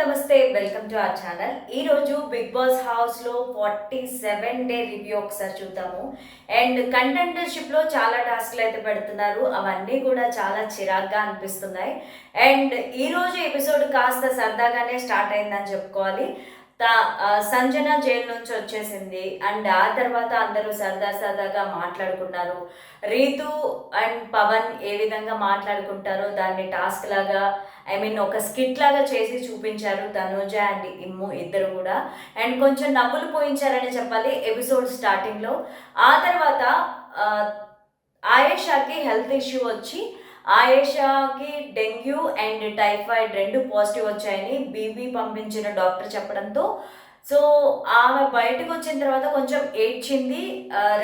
నమస్తే welcome to our channel. ఈ రోజు బిగ్ బాస్ హౌస్లో ఫార్టీ సెవెన్ డే రివ్యూ ఒకసారి చూద్దాము. అండ్ కంటెంటర్షిప్లో చాలా టాస్క్లు అయితే పెడుతున్నారు. అవన్నీ కూడా చాలా చిరాగ్గా అనిపిస్తున్నాయి. అండ్ ఈ రోజు ఎపిసోడ్ కాస్త సరదాగానే స్టార్ట్ అయిందని చెప్పుకోవాలి. తా- సంజన జైలు నుంచి వచ్చేసింది. అండ్ ఆ తర్వాత అందరూ సరదా సరదాగా మాట్లాడుకున్నారు. రీతు అండ్ పవన్ ఏ విధంగా మాట్లాడుకుంటారో దాన్ని టాస్క్ లాగా ఐ మీన్ ఒక స్కిట్ లాగా చేసి చూపించారు తనూజ అండ్ ఇమ్ము ఇద్దరు కూడా. అండ్ కొంచెం నవ్వులు పోయించారని చెప్పాలి ఎపిసోడ్ స్టార్టింగ్లో. ఆ తర్వాత ఆయేషాకి హెల్త్ ఇష్యూ వచ్చి ఆయేషాకి డెంగ్యూ అండ్ టైఫాయిడ్ రెండు పాజిటివ్ వచ్చాయని బీబీ పంపించిన డాక్టర్ చెప్పడంతో సో ఆమె బయటకు వచ్చిన తర్వాత కొంచెం ఏడ్చింది.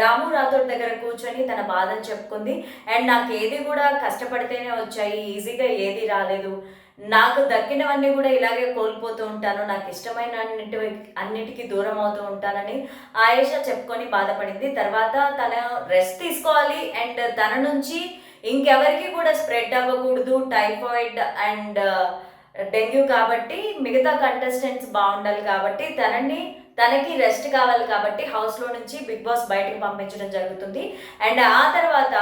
రాము రాథోడ్ దగ్గర కూర్చొని తన బాధను చెప్పుకుంది. అండ్ నాకు ఏది కూడా కష్టపడితేనే వచ్చాయి. ఈజీగా ఏది రాలేదు. నాకు దక్కినవన్నీ కూడా ఇలాగే కోల్పోతూ ఉంటాను. నాకు ఇష్టమైన అన్నిటి అన్నిటికీ దూరం అవుతూ ఉంటానని ఆయేష చెప్పుకొని బాధపడింది. తర్వాత తన రెస్ట్ తీసుకోవాలి. అండ్ తన నుంచి ఇంకెవరికి కూడా స్ప్రెడ్ అవ్వకూడదు టైఫాయిడ్ అండ్ డెంగ్యూ కాబట్టి మిగతా కంటెస్టెంట్స్ బాగుండాలి కాబట్టి తనని తనకి రెస్ట్ కావాలి కాబట్టి హౌస్లో నుంచి బిగ్ బాస్ బయటకు పంపించడం జరుగుతుంది. అండ్ ఆ తర్వాత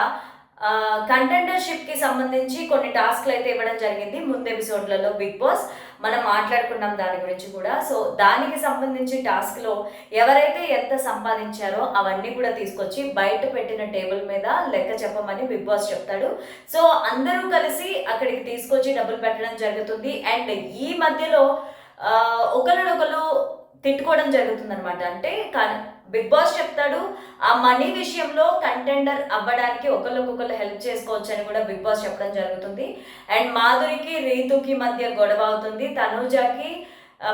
కంటెండర్షిప్కి సంబంధించి కొన్ని టాస్క్లు అయితే ఇవ్వడం జరిగింది ముందు ఎపిసోడ్లలో బిగ్ బాస్ మనం మాట్లాడుకున్నాం దాని గురించి కూడా. సో దానికి సంబంధించి టాస్క్లో ఎవరైతే ఎంత సంపాదించారో అవన్నీ కూడా తీసుకొచ్చి బయట పెట్టిన టేబుల్ మీద లెక్క చెప్పమని బిగ్ బాస్ చెప్తాడు. సో అందరూ కలిసి అక్కడికి తీసుకొచ్చి డబ్బులు పెట్టడం జరుగుతుంది. అండ్ ఈ మధ్యలో ఒకరినొకరు తిట్టుకోవడం జరుగుతుంది అనమాట అంటే బిగ్ బాస్ చెప్తాడు ఆ మనీ విషయంలో కంటెండర్ అవ్వడానికి ఒకరికొకరు హెల్ప్ చేసుకోవచ్చు అని కూడా బిగ్ బాస్ చెప్పడం జరుగుతుంది. అండ్ మాధురికి రీతుకి మధ్య గొడవ అవుతుంది. తనూజాకి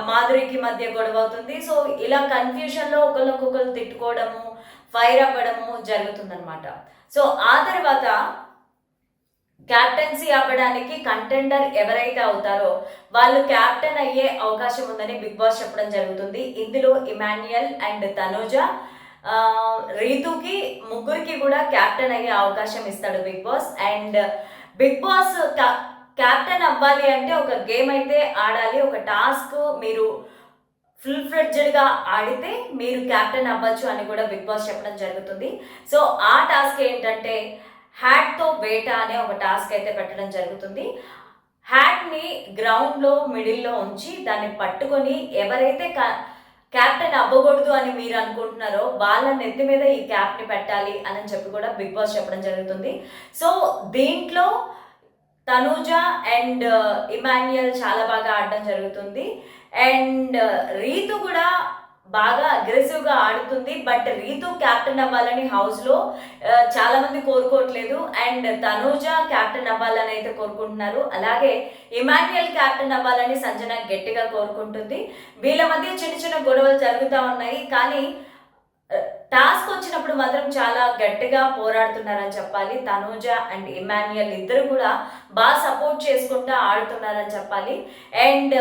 మాధురికి మధ్య గొడవ అవుతుంది. సో ఇలా కన్ఫ్యూషన్లో ఒకళ్ళకొకళ్ళు తిట్టుకోవడము ఫైర్ అవ్వడము జరుగుతుందనమాట సో ఆ తర్వాత క్యాప్టెన్సీ అవ్వడానికి కంటెండర్ ఎవరైతే అవుతారో వాళ్ళు క్యాప్టెన్ అయ్యే అవకాశం ఉందని బిగ్ బాస్ చెప్పడం జరుగుతుంది. ఇందులో ఇమాన్యుయల్ అండ్ తనూజ రీతుకి ముగ్గురికి కూడా క్యాప్టెన్ అయ్యే అవకాశం ఇస్తాడు Bigg Boss. And Bigg Boss captain అవ్వాలి అంటే ఒక గేమ్ అయితే ఆడాలి. ఒక టాస్క్ మీరు ఫుల్ ఫ్లెడ్జెడ్గా ఆడితే మీరు క్యాప్టెన్ అవ్వచ్చు అని కూడా బిగ్ బాస్ చెప్పడం జరుగుతుంది. సో ఆ టాస్క్ ఏంటంటే హ్యాట్తో వేట అనే ఒక టాస్క్ అయితే పెట్టడం జరుగుతుంది. హ్యాట్ని గ్రౌండ్లో మిడిల్లో ఉంచి దాన్ని పట్టుకొని ఎవరైతే క్యాప్టెన్ అవ్వకూడదు అని మీరు అనుకుంటున్నారో వాళ్ళ నెత్తి మీద ఈ క్యాప్ని పెట్టాలి అని చెప్పి కూడా బిగ్ బాస్ చెప్పడం జరుగుతుంది. సో దీంట్లో తనూజ అండ్ uh, ఇమాన్యుయల్ చాలా బాగా ఆడడం జరుగుతుంది. అండ్ uh, రీతు కూడా బాగా అగ్రెసివ్గా ఆడుతుంది బట్ రీతు క్యాప్టెన్ అవ్వాలని హౌస్లో చాలా మంది కోరుకోవట్లేదు. అండ్ తనూజ క్యాప్టెన్ అవ్వాలని అయితే కోరుకుంటున్నారు. అలాగే ఇమాన్యుయల్ క్యాప్టెన్ అవ్వాలని సంజన గట్టిగా కోరుకుంటుంది. వీళ్ళ మధ్య చిన్న చిన్న గొడవలు జరుగుతూ ఉన్నాయి. కానీ టాస్క్ వచ్చినప్పుడు మాత్రం చాలా గట్టిగా పోరాడుతున్నారని చెప్పాలి. తనూజ అండ్ ఇమాన్యుయల్ ఇద్దరు కూడా బాగా సపోర్ట్ చేసుకుంటూ ఆడుతున్నారని చెప్పాలి. అండ్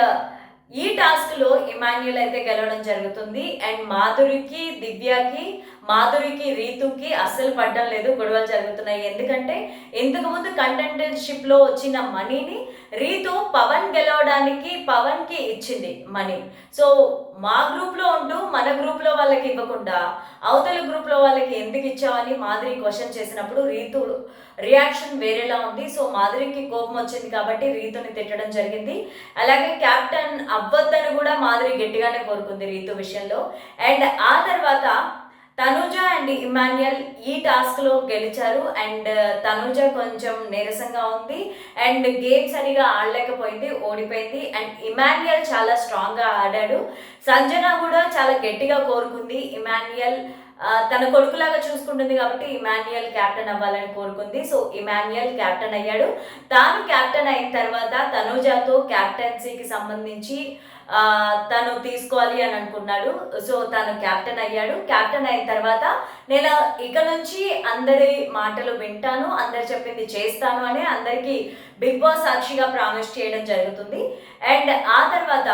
ఈ టాస్క్లో ఇమాన్యుల్ అయితే గెలవడం జరుగుతుంది. అండ్ మాధురికి దివ్యకి మాధురికి రీతుకి అస్సలు పడ్డం లేదు గొడవలు జరుగుతున్నాయి. ఎందుకంటే ఇంతకుముందు కంటెంటర్షిప్లో వచ్చిన మనీని రీతు పవన్ గెలవడానికి పవన్కి ఇచ్చింది మనీ. సో మా గ్రూప్లో ఉంటూ మన గ్రూప్లో వాళ్ళకి ఇవ్వకుండా అవతల గ్రూప్లో వాళ్ళకి ఎందుకు ఇచ్చావని మాధురి క్వశ్చన్ చేసినప్పుడు రీతు రియాక్షన్ వేరేలా ఉంది. సో మాధురికి కోపం వచ్చింది కాబట్టి రీతుని తిట్టడం జరిగింది. అలాగే క్యాప్టెన్ అవ్వద్దని కూడా మాధురి గట్టిగానే కోరుకుంది రీతు విషయంలో. అండ్ ఆ తర్వాత తనుజ అండ్ ఇమాన్యుయల్ ఈ టాస్క్లో గెలిచారు. అండ్ uh, తనుజ కొంచెం నీరసంగా ఉంది. అండ్ గేమ్ సరిగా ఆడలేకపోయింది ఓడిపోయింది. అండ్ ఇమాన్యుయల్ చాలా స్ట్రాంగ్గా ఆడాడు. సంజన కూడా చాలా గట్టిగా కోరుకుంది. ఇమాన్యుయల్ తన కొడుకులాగా చూసుకుంటుంది కాబట్టి ఇమాన్యుయల్ క్యాప్టెన్ అవ్వాలని కోరుకుంది. సో ఇమాన్యుయల్ క్యాప్టెన్ అయ్యాడు. తాను క్యాప్టెన్ అయిన తర్వాత తనుజాతో క్యాప్టెన్సీకి సంబంధించి తను తీసుకోవాలి అని అనుకున్నాడు. సో తను క్యాప్టెన్ అయ్యాడు. క్యాప్టెన్ అయిన తర్వాత నేను ఇక నుంచి అందరి మాటలు వింటాను అందరు చెప్పింది చేస్తాను అని అందరికీ బిగ్ బాస్ సాక్షిగా ప్రామిస్ చేయడం జరుగుతుంది. అండ్ ఆ తర్వాత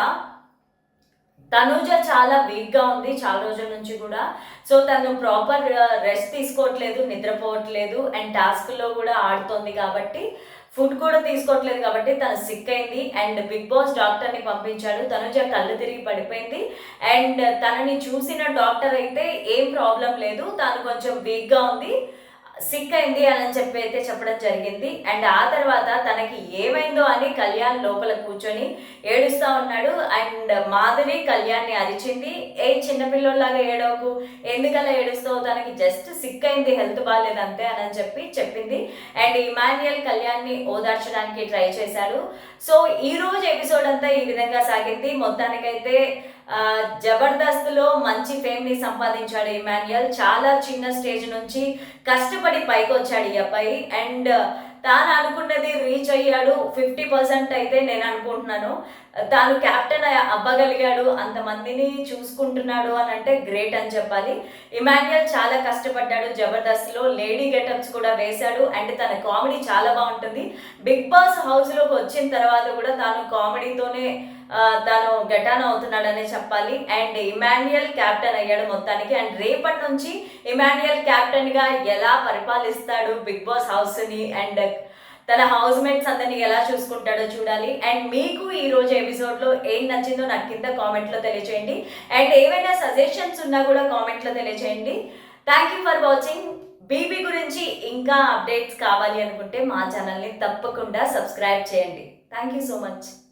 తనూజ చాలా వీక్గా ఉంది చాలా రోజుల నుంచి కూడా. సో తను ప్రాపర్ రెస్ట్ uh, తీసుకోవట్లేదు నిద్రపోవట్లేదు అండ్ టాస్క్లో కూడా ఆడుతోంది కాబట్టి ఫుడ్ కూడా తీసుకోవట్లేదు కాబట్టి తను సిక్ అయింది. అండ్ బిగ్ బాస్ డాక్టర్ని పంపించాడు. తనుజ కళ్ళు తిరిగి పడిపోయింది. అండ్ తనని చూసిన డాక్టర్ అయితే ఏం ప్రాబ్లం లేదు. తను కొంచెం వీక్గా ఉంది. సిక్ అయింది అని చెప్పి అయితే చెప్పడం జరిగింది. అండ్ ఆ తర్వాత తనకి ఏమైందో అని కళ్యాణ్ లోపల కూర్చొని ఏడుస్తూ ఉన్నాడు. అండ్ మాధురి కళ్యాణ్ని అరిచింది. ఏ చిన్నపిల్లలాగా ఏడవకు. ఎందుకలా ఏడుస్తావు? తనకి జస్ట్ సిక్ అయింది. హెల్త్ బాగాలేదు అంతే అని చెప్పి చెప్పింది. అండ్ ఇమాన్యుయల్ కళ్యాణ్ని ఓదార్చడానికి ట్రై చేశాడు. సో ఈ రోజు ఎపిసోడ్ అంతా ఈ విధంగా సాగింది. మొత్తానికైతే జబర్దస్త్లో మంచి ఫేమ్ని సంపాదించాడు ఇమాన్యుయల్. చాలా చిన్న స్టేజ్ నుంచి కష్టపడి పైకి వచ్చాడు ఈ అబ్బాయి. అండ్ తాను అనుకున్నది రీచ్ అయ్యాడు. ఫిఫ్టీ పర్సెంట్ అయితే నేను అనుకుంటున్నాను. తాను కెప్టెన్ అవ్వగలిగాడు. అంతమందిని చూసుకుంటున్నాడు అని అంటే గ్రేట్ అని చెప్పాలి. ఇమాన్యుయల్ చాలా కష్టపడ్డాడు జబర్దస్త్లో. లేడీ గెటప్స్ కూడా వేశాడు. అండ్ తన కామెడీ చాలా బాగుంటుంది. బిగ్ బాస్ హౌస్లోకి వచ్చిన తర్వాత కూడా తాను కామెడీతోనే తను గటాన్ అవుతున్నాడనే చెప్పాలి. అండ్ ఇమాన్యుయల్ క్యాప్టెన్ అయ్యాడు మొత్తానికి. అండ్ రేపటి నుంచి ఇమాన్యుయల్ క్యాప్టెన్గా ఎలా పరిపాలిస్తాడు బిగ్ బాస్ హౌస్ని అండ్ తన హౌస్ మేట్స్ అందరినీ ఎలా చూసుకుంటాడో చూడాలి. అండ్ మీకు ఈ రోజు ఎపిసోడ్ ఏం నచ్చిందో నాకు కింద కామెంట్లో తెలియచేయండి. అండ్ ఏవైనా సజెషన్స్ ఉన్నా కూడా కామెంట్లో తెలియచేయండి. Thank you for watching BB గురించి ఇంకా అప్డేట్స్ కావాలి అనుకుంటే మా ఛానల్ని తప్పకుండా సబ్స్క్రైబ్ చేయండి. Thank you so much